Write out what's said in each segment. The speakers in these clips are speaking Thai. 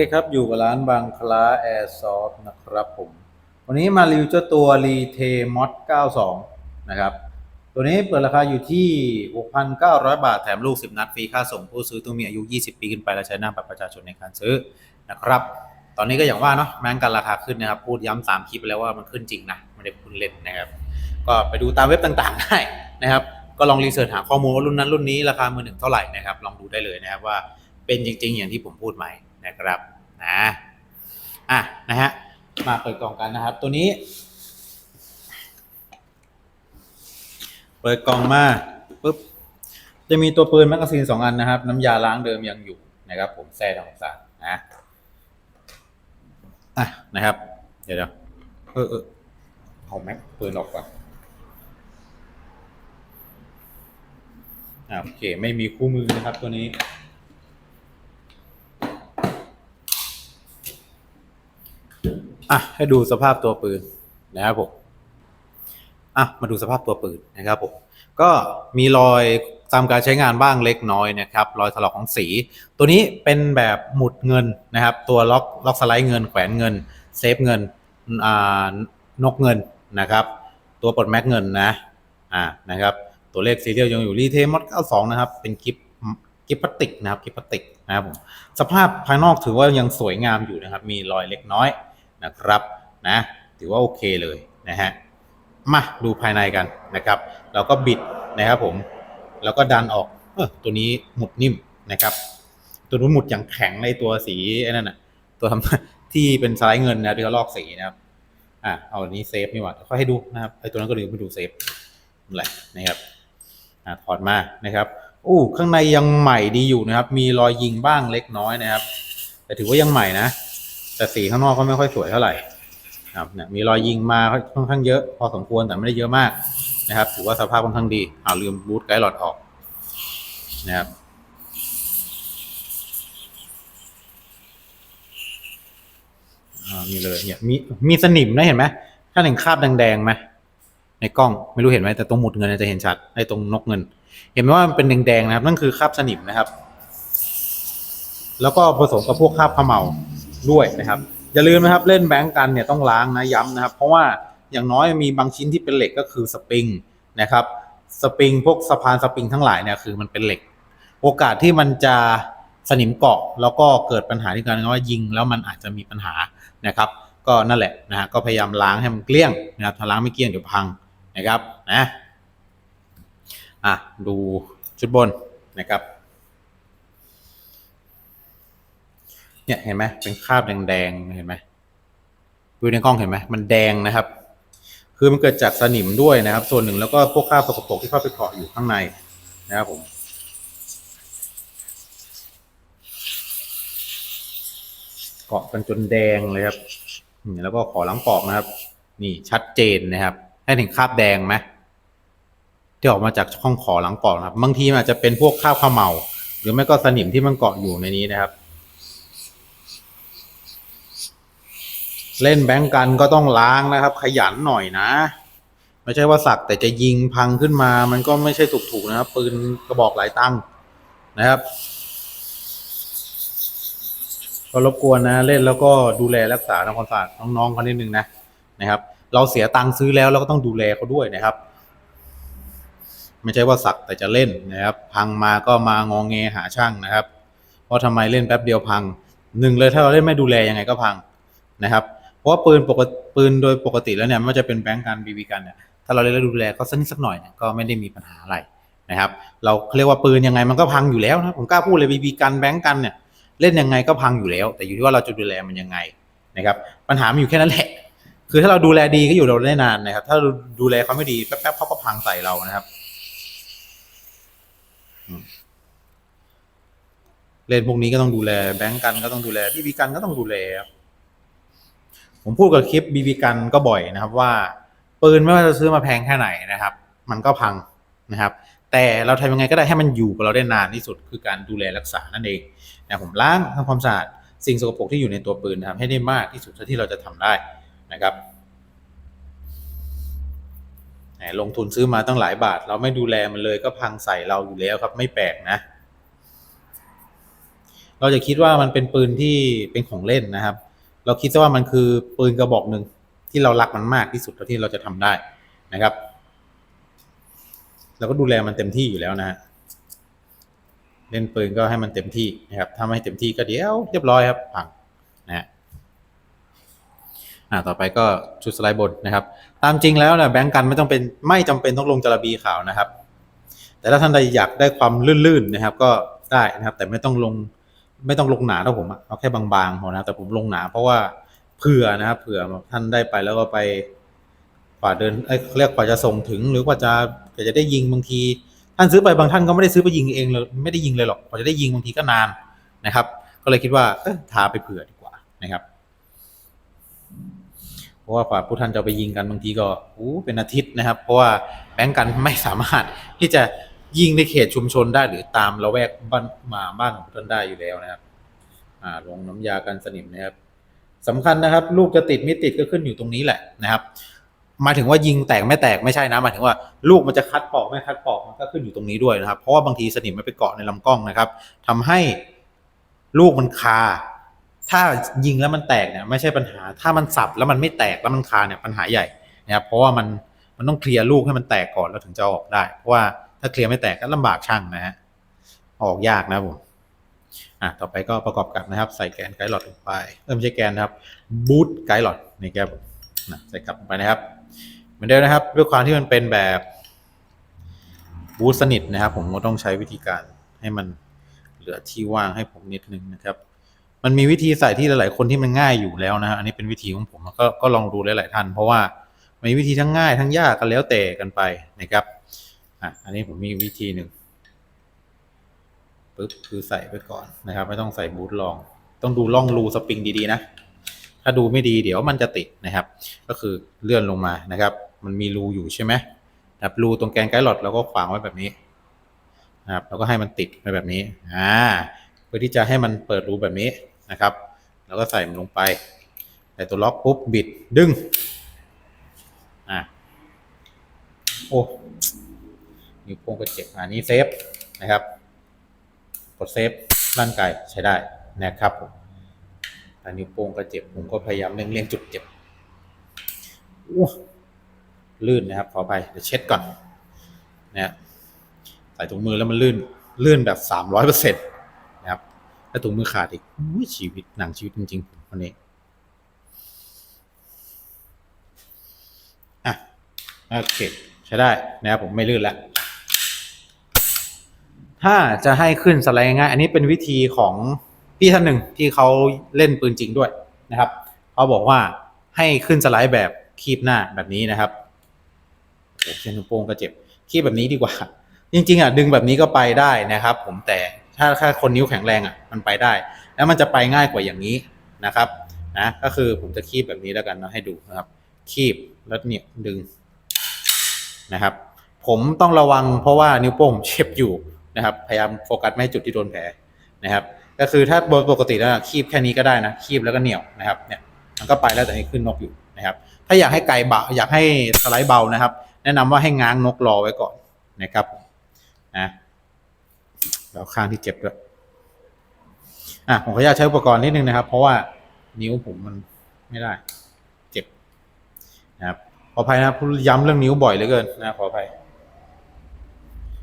เคครับ อยู่กับร้านบางคล้าแอร์ซอฟนะครับผม วันนี้มารีวิวเจ้าตัวรีเทมอด92 นะครับ ตัวนี้เปิดราคาอยู่ที่ 6,900 บาท แถมลูก 10 นัดฟรีค่าส่งผู้ซื้อต้องมีอายุ 20 ปีขึ้นไป และใช้หน้าบัตรประชาชนในการซื้อนะครับ ตอนนี้ก็อย่างว่าเนาะแม้งกันราคาขึ้นนะครับ พูดย้ำสามคลิปไปแล้วว่ามันขึ้นจริงนะไม่ได้พูดเล่นนะครับ ก็ไปดูตามเว็บต่างๆได้นะครับ ก็ลองรีเสิร์ชหาข้อมูลว่ารุ่นนั้นรุ่นนี้ราคามือหนึ่งเท่าไหร่นะครับ ลองดูได้เลยนะครับว่าเป็นจริง ๆ อย่างที่ผมพูดไหมนะครับ นะอะนะฮะมาเปิดกล่องกันนะครับ ตัวนี้ เปิดกล่องมาปุ๊บจะมีตัวปืนแมกกาซีนสองอันนะครับ น้ำยาล้างเดิมยังอยู่นะครับ ผมแซ่ทองสารนะอะนะครับ เดี๋ยวเดี๋ยวเออเออเอาแม็กปืนออกก่อนอะโอเค ไม่มีคู่มือนะครับตัวนี้ อะให้ดูสภาพตัวปืนนะครับผมอะมาดูสภาพตัวปืนนะครับผมก็มีรอยตามการใช้งานบ้างเล็กน้อยนะครับ รอยถลอกของสี ตัวนี้เป็นแบบหมุดเงินนะครับ ตัวล็อกล็อกสไลด์เงินแขวนเงิน เซฟเงินอ่านกเงินนะครับ ตัวปลดแม็กเงินนะอ่านะครับ ตัวเลขซีเรียลยังอยู่รีเทมอด92นะครับ เป็นกิฟกิฟพลาสติกนะครับกิฟพลาสติกนะครับผมสภาพภายนอกถือว่ายังสวยงามอยู่นะครับ มีรอยเล็กน้อย นะครับนะถือว่าโอเคเลยนะฮะมาดูภายในกันนะครับ เราก็บิดนะครับผมแล้วก็ดันออกเออตัวนี้หมุดนิ่มนะครับ ตัวนู้นหมุดอย่างแข็งในตัวสีไอ้นั่นน่ะตัวทำที่เป็นสไลด์เงินนะที่เขาลอกสีนะครับอะเอาอันนี้เซฟนี่หว่าค่อยให้ดูนะครับไอ้ตัวนั้นก็ลืมไปดูเซฟอะไรนะครับอะถอดมานะครับอู้ข้างในยังใหม่ดีอยู่นะครับ มีรอยยิงบ้างเล็กน้อยนะครับ แต่ถือว่ายังใหม่นะ แต่สีข้างนอกก็ไม่ค่อยสวยเท่าไหร่ครับเนี่ยมีรอยยิงมาค่อนข้างเยอะ พอสมควรแต่ไม่ได้เยอะมากนะครับ ถือว่าสภาพค่อนข้างดีอ่าลืมบูทไกด์หลอดออกนะครับมีเลยเนี่ยมีมีสนิมนะเห็นไหมถ้าเห็นคราบแดงๆไหมในกล้องไม่รู้เห็นไหมแต่ตรงหมุดเงินจะเห็นชัดไอ้ตรงนกเงิน เห็นไหมว่ามันเป็นแดงๆนะครับนั่นคือคราบสนิมนะครับ แล้วก็ผสมกับพวกคราบขมเหลา ด้วยนะครับ อย่าลืมนะครับเล่นแบงก์กันเนี่ยต้องล้างนะย้ำนะครับ เพราะว่าอย่างน้อยมีบางชิ้นที่เป็นเหล็กก็คือสปริงนะครับสปริงพวกสะพานสปริงทั้งหลายเนี่ยคือมันเป็นเหล็ก โอกาสที่มันจะสนิมเกาะแล้วก็เกิดปัญหาที่การว่ายิงแล้วมันอาจจะมีปัญหานะครับ ก็นั่นแหละนะฮะก็พยายามล้างให้มันเกลี้ยงนะครับถ้าล้างไม่เกลี้ยงเดี๋ยวพังนะครับนะอะดูชุดบนนะครับ เนี่ยเห็นไหมเป็นคราบแดงๆเห็นไหมดูในกล้องเห็นไหมมันแดงนะครับ คือมันเกิดจากสนิมด้วยนะครับ ส่วนหนึ่งแล้วก็พวกคราบสกปรกที่เข้าไปเกาะอยู่ข้างในนะครับผมเกาะกันจนแดงเลยครับนี่แล้วก็ขอล้างปอกนะครับ นี่ชัดเจนนะครับให้ถึงคราบแดงไหมที่ออกมาจากช่องขอหลังปอกนะครับ บางทีอาจจะเป็นพวกคราบขมเหลาหรือไม่ก็สนิมที่มันเกาะอยู่ในนี้นะครับ เล่นแบงก์กันก็ต้องล้างนะครับ ขยันหน่อยนะ ไม่ใช่ว่าสักแต่จะยิงพังขึ้นมา มันก็ไม่ใช่ถูกๆนะครับ ปืนกระบอกหลายตังนะครับก็รบกวนนะเล่นแล้วก็ดูแลรักษาทำความสะอาดน้องๆเขานิดนึงนะนะครับ เราเสียตังค์ซื้อแล้วเราก็ต้องดูแลเขาด้วยนะครับ ไม่ใช่ว่าสักแต่จะเล่นนะครับ พังมาก็มางองแงหาช่างนะครับ เพราะทำไมเล่นแป๊บเดียวพังหนึ่งเลยถ้าเราเล่นไม่ดูแลยังไงก็พังนะครับ เพราะว่าปืนปกติปืนโดยปกติแล้วเนี่ยไม่ว่าจะเป็นแบงก์กันบีบีกันเนี่ยถ้าเราเล่นแล้วดูแลเขาสักนิดสักหน่อยเนี่ยก็ไม่ได้มีปัญหาอะไรนะครับเราเรียกว่าปืนยังไงมันก็พังอยู่แล้วนะผมกล้าพูดเลยบีบีกันแบงก์กันเนี่ยเล่นยังไงก็พังอยู่แล้ว แต่อยู่ที่ว่าเราจะดูแลมันยังไงนะครับปัญหามันอยู่แค่นั้นแหละ คือถ้าเราดูแลดีก็อยู่เราได้นานนะครับ ถ้าดูแลเขาไม่ดีแป๊บๆเขาก็พังใส่เรานะครับเล่นพวกนี้ก็ต้องดูแลแบงก์กันก็ต้องดูแลบีบีกันก็ต้องดูแลครับ ผมพูดกับคลิปบีบีกันก็บ่อยนะครับว่า ปืนไม่ว่าจะซื้อมาแพงแค่ไหนนะครับ มันก็พังนะครับ แต่เราทำยังไงก็ได้ให้มันอยู่กับเราได้นานที่สุดคือการดูแลรักษานั่นเองนะผมล้างทำความสะอาดสิ่งสกปรกที่อยู่ในตัวปืนนะครับให้ได้มากที่สุดเท่าที่เราจะทำได้นะครับลงทุนซื้อมาตั้งหลายบาท เราไม่ดูแลมันเลยก็พังใส่เราอยู่แล้วครับ ไม่แปลกนะ เราจะคิดว่ามันเป็นปืนที่เป็นของเล่นนะครับ เราคิดซะว่ามันคือปืนกระบอกหนึ่งที่เรารักมันมากที่สุดเท่าที่เราจะทำได้นะครับเราก็ดูแลมันเต็มที่อยู่แล้วนะฮะเล่นปืนก็ให้มันเต็มที่นะครับถ้าไม่เต็มที่ก็เดี๋ยวเรียบร้อยครับพังนะฮะอ่าต่อไปก็ชุดสไลด์บนนะครับ ตามจริงแล้วนะแบงก์กันไม่ต้องเป็นไม่จำเป็นต้องลงจระบีขาวนะครับ แต่ถ้าท่านใดอยากได้ความลื่นๆนะครับ ก็ได้นะครับ แต่ไม่ต้องลง ไม่ต้องลงหนาเท่าผมอะเอาแค่บางๆพอนะแต่ผมลงหนาเพราะว่าเผื่อนะครับเผื่อท่านได้ไปแล้วก็ไปกว่าเดินเอ้ยเรียกกว่าจะส่งถึง หรือกว่าจะกว่าจะได้ยิงบางที ท่านซื้อไปบางท่านก็ไม่ได้ซื้อไปยิงเองเลยไม่ได้ยิงเลยหรอกกว่าจะได้ยิงบางทีก็นานนะครับ ก็เลยคิดว่าเอ้ยทาไปเผื่อดีกว่านะครับ เพราะว่ากว่าผู้ท่านจะไปยิงกันบางทีก็อู้เป็นอาทิตย์นะครับ เพราะว่าแบงก์กันไม่สามารถที่จะ ยิงในเขตชุมชนได้หรือตามละแวกบ้านมาบ้านของท่านได้อยู่แล้วนะครับ อ่าลงน้ำยากันสนิมนะครับสำคัญนะครับ ลูกจะติดไม่ติดก็ขึ้นอยู่ตรงนี้แหละนะครับหมายถึงว่ายิงแตกไม่แตกไม่ใช่นะหมายถึงว่าลูกมันจะคัดปอกไม่คัดปอกมันก็ขึ้นอยู่ตรงนี้ด้วยนะครับ เพราะว่าบางทีสนิมมันไปเกาะในลำกล้องนะครับทำให้ลูกมันคา ถ้ายิงแล้วมันแตกเนี่ยไม่ใช่ปัญหา ถ้ามันสับแล้วมันไม่แตกแล้วมันคาเนี่ยปัญหาใหญ่นะครับเพราะว่ามันมันต้องเคลียร์ลูกให้มันแตกก่อนแล้วถึงจะออกได้ เพราะว่า ถ้าเคลียร์ไม่แตกก็ลำบากช่างนะฮะออกยากนะผมอะต่อไปก็ประกอบกับนะครับ ใส่แกนไกด์หลอดลงไปเออไม่ใช่แกนนะครับบูทไกด์หลอดนี่ครับนะใส่กลับลงไปนะครับ เหมือนเดิมนะครับ ด้วยความที่มันเป็นแบบบูทสนิทนะครับ ผมก็ต้องใช้วิธีการให้มันเหลือที่ว่างให้ผมนิดนึงนะครับ มันมีวิธีใส่ที่หลาย ๆ คนที่มันง่ายอยู่แล้วนะฮะอันนี้เป็นวิธีของผมก็ก็ลองดูหลาย ๆ ท่านเพราะว่ามีวิธีทั้งง่ายทั้งยากกันแล้วแต่กันไปนะครับ อะอันนี้ผมมีวิธีหนึ่งปุ๊บคือใส่ไปก่อนนะครับ ไม่ต้องใส่บูทลอง ต้องดูล่องรูสปริงดีๆนะ ถ้าดูไม่ดีเดี๋ยวมันจะติดนะครับ ก็คือเลื่อนลงมานะครับ มันมีรูอยู่ใช่ไหมนะครับรูตรงแกนไกด์หลอดเราก็ขวางไว้แบบนี้นะครับแล้วก็ให้มันติดไปแบบนี้อ่าเพื่อที่จะให้มันเปิดรูแบบนี้นะครับแล้วก็ใส่มันลงไปใส่ตัวล็อกปุ๊บบิดดึงอ่าโอ้ นิ้วโป้งก็เจ็บอันนี้เซฟนะครับกดเซฟร่างกายใช้ได้นะครับผมอันนิ้วโป้งก็เจ็บผมก็พยายามเลี่ยงจุดเจ็บอ้ลื่นนะครับขอไปเดี๋ยวเช็ดก่อนนะใส่ถุงมือแล้วมันลื่นลื่นแบบสามร้อยเปอร์เซ็นต์นะครับถ้าถุงมือขาดอีกอุ้ชีวิตหนังชีวิตจริงๆวันนี้อะโอเค ใช้ได้นะครับผมไม่ลื่นแล้ว ถ้าจะให้ขึ้นสไลด์ง่ายอันนี้เป็นวิธีของพี่ท่านหนึ่งที่เขาเล่นปืนจริงด้วยนะครับเขาบอกว่าให้ขึ้นสไลด์แบบคีบหน้าแบบนี้นะครับโอ้เส้นวโป้งก็เจ็บคีบแบบนี้ดีกว่า จริง ๆอะดึงแบบนี้ก็ไปได้นะครับ ผมแต่ถ้าถ้าคนนิ้วแข็งแรงอะมันไปได้ แล้วมันจะไปง่ายกว่าอย่างนี้นะครับนะก็คือผมจะคีบแบบนี้แล้วกันนะให้ดูนะครับ คีบแล้วเนี่ยดึงนะครับ ผมต้องระวังเพราะว่านิ้วโป้งเจ็บอยู่ นะครับ พยายามโฟกัสไม่ให้จุดที่โดนแผลนะครับ ก็คือถ้าโดยปกติแล้วคีบแค่นี้ก็ได้นะคีบแล้วก็เหนี่ยวนะครับเนี่ยมันก็ไปแล้วแต่ให้ขึ้นนกอยู่นะครับ ถ้าอยากให้ไกลเบาอยากให้สไลด์เบานะครับ แนะนำว่าให้ง้างนกรอไว้ก่อนนะครับนะแล้วข้างที่เจ็บด้วยอะผมขออนุญาตใช้อุปกรณ์นิดนึงนะครับ เพราะว่านิ้วผมมันไม่ได้ เจ็บนะครับขออภัยนะครับย้ำเรื่องนิ้วบ่อยเหลือเกินนะขออภัย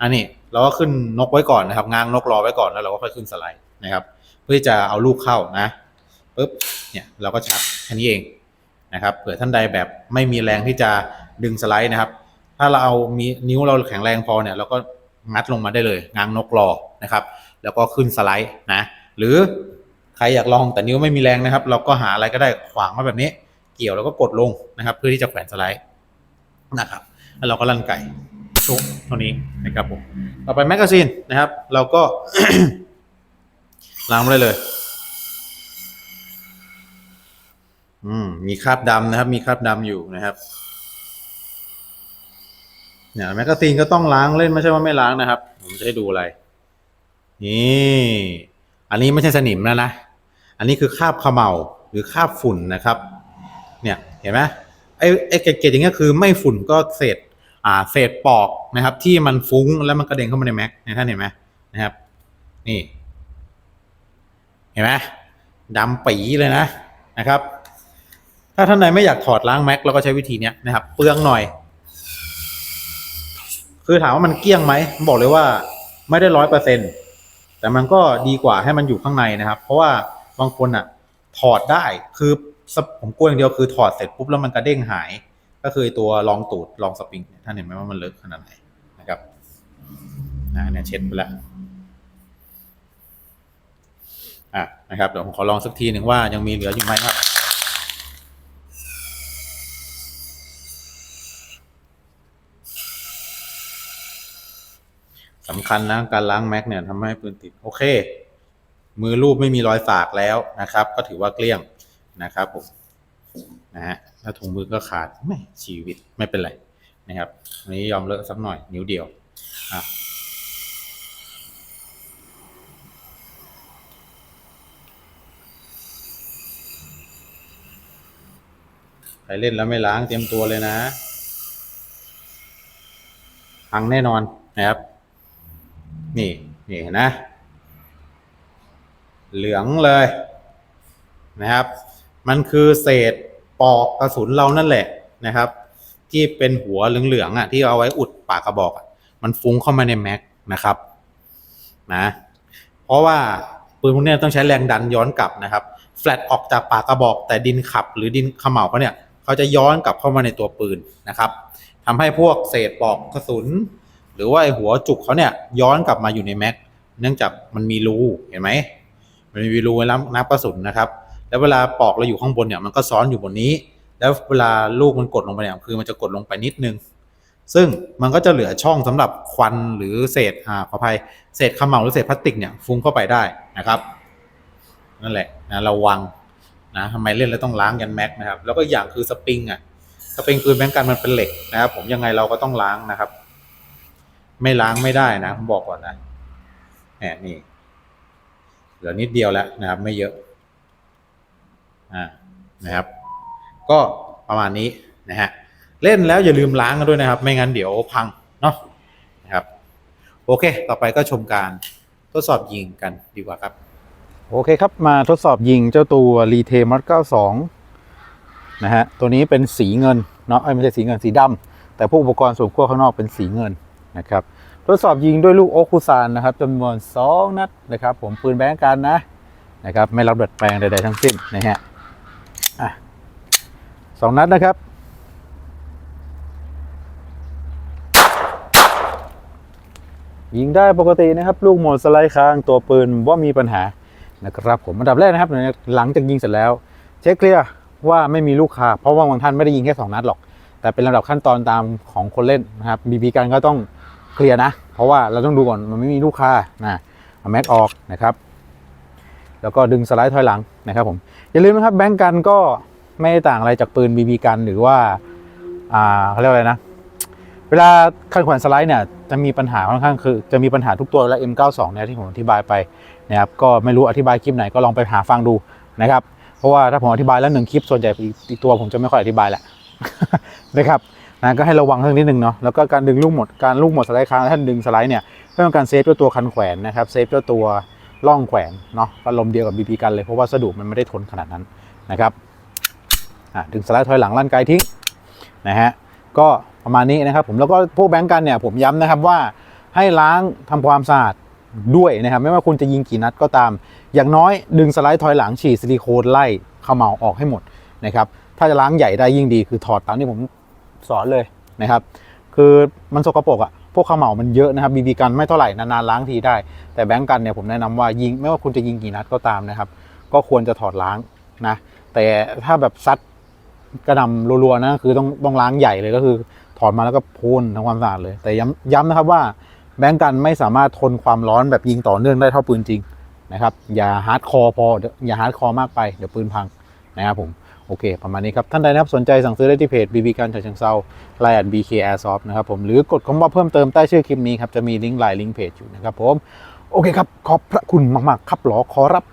อันนี้เราก็ขึ้นนกไว้ก่อนนะครับ ง้างนกรอไว้ก่อนแล้วเราก็ค่อยขึ้นสไลด์นะครับ เพื่อที่จะเอาลูกเข้านะปุ๊บเนี่ยเราก็ชักแค่นี้เองนะครับเผื่อท่านใดแบบไม่มีแรงที่จะดึงสไลด์นะครับ ถ้าเราเอามีนิ้วเราแข็งแรงพอเนี่ยเราก็งัดลงมาได้เลยง้างนกรอนะครับ แล้วก็ขึ้นสไลด์นะหรือใครอยากลองแต่นิ้วไม่มีแรงนะครับ เราก็หาอะไรก็ได้ขวางไว้แบบนี้ เกี่ยวแล้วก็กดลงนะครับ เพื่อที่จะแขวนสไลด์นะครับ แล้วเราก็ลั่นไก่ ชุบเท่านี้นะครับผมต่อไปแมกกาซีนนะครับ เราก็ล้างไปเลย อืมมีคราบดำนะครับ มีคราบดำอยู่นะครับเนี่ยแมกกาซีนก็ต้องล้างเล่นไม่ใช่ว่าไม่ล้างนะครับ ผมจะให้ดูอะไร นี่อันนี้ไม่ใช่สนิมแล้วนะ อันนี้คือคราบขมเหลาหรือคราบฝุ่นนะครับ เนี่ยเห็นไหมไอ้ไอ้เกล็ดๆอย่างเงี้ยคือไม่ฝุ่นก็เศษ เศษปอกนะครับ ที่มันฟุ้งแล้วมันกระเด็นเข้ามาในแม็กนะท่านเห็นไหมนะครับ นี่ เห็นไหมดำปีเลยนะนะครับ ถ้าท่านใดไม่อยากถอดล้างแม็กเราก็ใช้วิธีเนี้ยนะครับ เปลืองหน่อย คือถามว่ามันเกลี้ยงไหมผมบอกเลยว่าไม่ได้ร้อยเปอร์เซ็นต์แต่มันก็ดีกว่าให้มันอยู่ข้างในนะครับ เพราะว่าบางคนอะ ถอดได้คือผมกลัวอย่างเดียวคือถอดเสร็จปุ๊บแล้วมันกระเด้งหาย ก็คือตัวรองตูดรองสปริงท่านเห็นไหมว่ามันเลอะขนาดไหนนะครับอ่าเนี่ยเช็ดไปแล้วอะนะครับเดี๋ยวผมขอลองสักทีหนึ่งว่ายังมีเหลืออยู่ไหมครับสำคัญนะการล้างแม็กเนี่ยทำให้ปืนติดโอเค มือรูปไม่มีรอยสากแล้วนะครับ ก็ถือว่าเกลี้ยงนะครับผมนะฮะ ถ้าถุงมือก็ขาดไม่ชีวิตไม่เป็นไรนะครับอันนี้ยอมเลอะสักหน่อยนิ้วเดียวอะใครเล่นแล้วไม่ล้างเตรียมตัวเลยนะพังแน่นอนนะครับ นี่นี่นะ เหลืองเลยนะครับ มันคือเศษ ปอกกระสุนเรานั่นแหละนะครับ ที่เป็นหัวเหลืองๆอะที่เอาไว้อุดปากกระบอกอะมันฟุ้งเข้ามาในแม็กนะครับนะเพราะว่าปืนพวกนี้ต้องใช้แรงดันย้อนกลับนะครับ แฟลตออกจากปากกระบอก แต่ดินขับหรือดินขม่าเขาเนี่ยเขาจะย้อนกลับเข้ามาในตัวปืนนะครับทำให้พวกเศษปอกกระสุน หรือว่าไอหัวจุกเขาเนี่ยย้อนกลับมาอยู่ในแม็กเนื่องจากมันมีรูเห็นไหมมันมีรูไว้รับนับกระสุนนะครับ แล้วเวลาปอกเราอยู่ข้างบนเนี่ยมันก็ซ้อนอยู่บนนี้ แล้วเวลาลูกมันกดลงไปเนี่ยคือมันจะกดลงไปนิดนึง ซึ่งมันก็จะเหลือช่องสำหรับควันหรือเศษอ่าขออภัยเศษขม่าหรือเศษพลาสติกเนี่ยฟุ้งเข้าไปได้นะครับนั่นแหละนะระวังนะทำไมเล่นแล้วต้องล้างยันแม็กนะครับ แล้วก็อย่างคือสปริงอะสปริงปืนแบงก์กันมันเป็นเหล็กนะครับ ผมยังไงเราก็ต้องล้างนะครับ ไม่ล้างไม่ได้นะผมบอกก่อนนะแหมนี่เหลือนิดเดียวแล้วนะครับ ไม่เยอะ นะครับ ก็ประมาณนี้นะฮะเล่นแล้วอย่าลืมล้างกันด้วยนะครับ ไม่งั้นเดี๋ยวพังเนาะนะครับ โอเค ต่อไปก็ชมการทดสอบยิงกันดีกว่าครับ โอเคครับมาทดสอบยิงเจ้าตัว r e t a i l Mod 92นะฮะตัวนี้เป็นสีเงินเนาะไม่ใช่สีเงินสีดำแต่พวกอุปกรณ์ส่วนควบข้างนอกเป็นสีเงินนะครับทดสอบยิงด้วยลูกโอคุซานนะครับจำนวน 2 นัดนะครับ ผมปืนแบงก์กันนะนะครับ ไม่รับดัดแปลงใดๆทั้งสิ้นนะฮะ สองนัดนะครับ ยิงได้ปกตินะครับ ลูกหมดสไลด์ค้างตัวปืนว่ามีปัญหานะครับผมอันดับแรกนะครับหลังจากยิงเสร็จแล้ว เช็คเคลียร์ว่าไม่มีลูกค้าเพราะว่าบางท่านไม่ได้ยิงแค่ 2 นัดหรอก แต่เป็นระดับขั้นตอนตามของคนเล่นนะครับบีบีกันก็ต้องเคลียร์นะ เพราะว่าเราต้องดูก่อนมันไม่มีลูกค้านะเอาแม็กออกนะครับ แล้วก็ดึงสไลด์ถอยหลังนะครับผมอย่าลืมนะครับแบงก์กันก็ ไม่ได้ต่างอะไรจากปืนบีบีกันหรือว่าอ่าเขาเรียกว่าอะไรนะ เวลาคันขวานสไลด์เนี่ยจะมีปัญหาค่อนข้างคือ จะมีปัญหาทุกตัวและ M92 เนี่ยที่ผมอธิบายไปนะครับก็ไม่รู้อธิบายคลิปไหนก็ลองไปหาฟังดูนะครับ เพราะว่าถ้าผมอธิบายแล้วหนึ่งคลิปส่วนใหญ่อีกตัวผมจะไม่ค่อยอธิบายแหละนะครับนะก็ให้ระวังเรื่องนิดนึงเนาะแล้วก็การดึงลูกหมดการลูกหมดสไลด์ค้างท่านดึงสไลด์เนี่ยเพื่อการเซฟเจ้าตัวคันแขวนนะครับเซฟเจ้าตัวล่องแขวนเนาะอารมณ์เดียวกับบีบีกันเลยเพราะว่าสะดุมันไม่ได้ทนขนาดนั้นนะครับ ดึงสไลด์ถอยหลังลั่นไกลทิ้งนะฮะก็ประมาณนี้นะครับผมแล้วก็พวกแบงก์กันเนี่ยผมย้ำนะครับว่าให้ล้างทำความสะอาดด้วยนะครับ ไม่ว่าคุณจะยิงกี่นัดก็ตาม อย่างน้อยดึงสไลด์ถอยหลังฉีดซิลิโคนไล่เขม่าออกให้หมดนะครับถ้าจะล้างใหญ่ได้ยิ่งดีคือถอดตามที่ผมสอนเลยนะครับ คือมันสกปรกอะพวกเขม่ามันเยอะนะครับบีบีกันไม่เท่าไหร่นานๆล้างทีได้ แต่แบงก์กันเนี่ยผมแนะนำว่ายิงไม่ว่าคุณจะยิงกี่นัดก็ตามนะครับ ก็ควรจะถอดล้างนะแต่ถ้าแบบซัด กระหนำรัวๆนะคือต้องต้องล้างใหญ่เลยก็คือ ถอดมาแล้วก็พ่นทำความสะอาดเลย แต่ย้ำย้ำนะครับว่าแบงก์กันไม่สามารถทนความร้อนแบบยิงต่อเนื่องได้เท่าปืนจริงนะครับ อย่าฮาร์ดคอร์พออย่าฮาร์ดคอร์มากไปเดี๋ยวปืนพังนะครับผมโอเค ประมาณนี้ครับ ท่านใดนะครับ สนใจสั่งซื้อได้ที่เพจ BB กันฉะเชิงเซาไลน์ BK Airsoft นะครับผม หรือกดคำว่าเพิ่มเติมใต้ชื่อคลิปนี้ครับ จะมีลิงก์ไลน์ลิงก์เพจอยู่นะครับผม โอเคครับ ขอบพระคุณมาก ๆ ครับหรอขอรับ